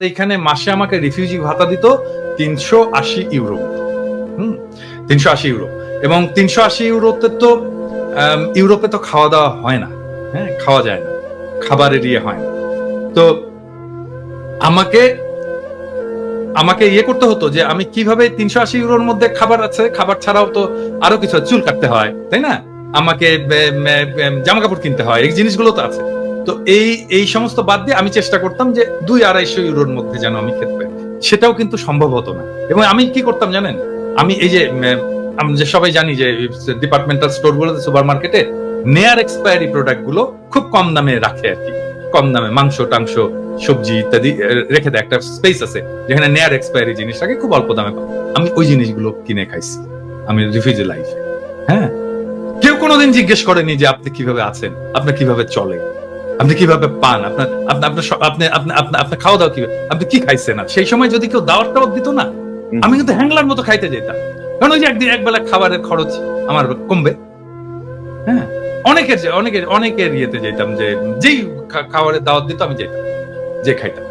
এখানে মাসে আমাকে রিফিউজি ভাতা দিত তিনশো আশি ইউরো। হুম, তিনশো আশি ইউরো। এবং তিনশো আশি ইউরোতে তো ইউরোপে তো খাওয়া দাওয়া হয় না। হ্যাঁ খাওয়া যায় না। খাবারের ইয়ে হয় না। তো আমাকে আমাকে ইয়ে করতে হতো যে আমি কীভাবে তিনশো আশি ইউরোর মধ্যে খাবার আছে, খাবার ছাড়াও তো আরও কিছু চুল কাটতে হয়, তাই না? আমাকে জামা কাপড় কিনতে হয়, এই জিনিসগুলো তো আছে। তো এই এই সমস্ত বাদ দিয়ে আমি চেষ্টা করতাম যে দুই আড়াইশো ইউরোর মধ্যে যেন আমি খেতে পারি। সেটাও কিন্তু সম্ভব হতো না। এবং আমি কি করতাম জানেন? আমি এই যে আমরা যে সবাই জানি যে ডিপার্টমেন্টাল স্টোর গুলোতে সুপার মার্কেটে নেয়ার এক্সপায়ারি প্রোডাক্টগুলো খুব কম দামে রাখে আর কি। কম দামে মাংস, টাংস, সবজি ইত্যাদি রেখে দেয়। একটা স্পেস আছে যেখানে নেয়ার এক্সপায়ারি জিনিস রাখে খুব অল্প দামে পাবো আমি ওই জিনিসগুলো কিনে খাইছি, আমি রিফিউজি লাইফে হ্যাঁ? কেউ কোনোদিন জিজ্ঞেস করেনি যে আপনি কীভাবে আছেন? আপনার কীভাবে চলে? আপনি কীভাবে পান? আপনার আপনি আপনার আপনি আপনি আপনি আপনার খাওয়া দাওয়া কীভাবে? আপনি কি খাইছেন না সেই সময় যদি কেউ দাওয়াত টাওয়াত দিত না আমি কিন্তু হ্যাংলার মতো খাইতে যেতাম কারণ ওই যে একদিন একবেলা খাবারের খরচ আমার কমবে। হ্যাঁ? অনেকের যে- অনেকের অনেকের ইয়েতে যেতাম যে যেই খাবারের দাওয়াত দিত আমি যেতাম যে খাইতাম।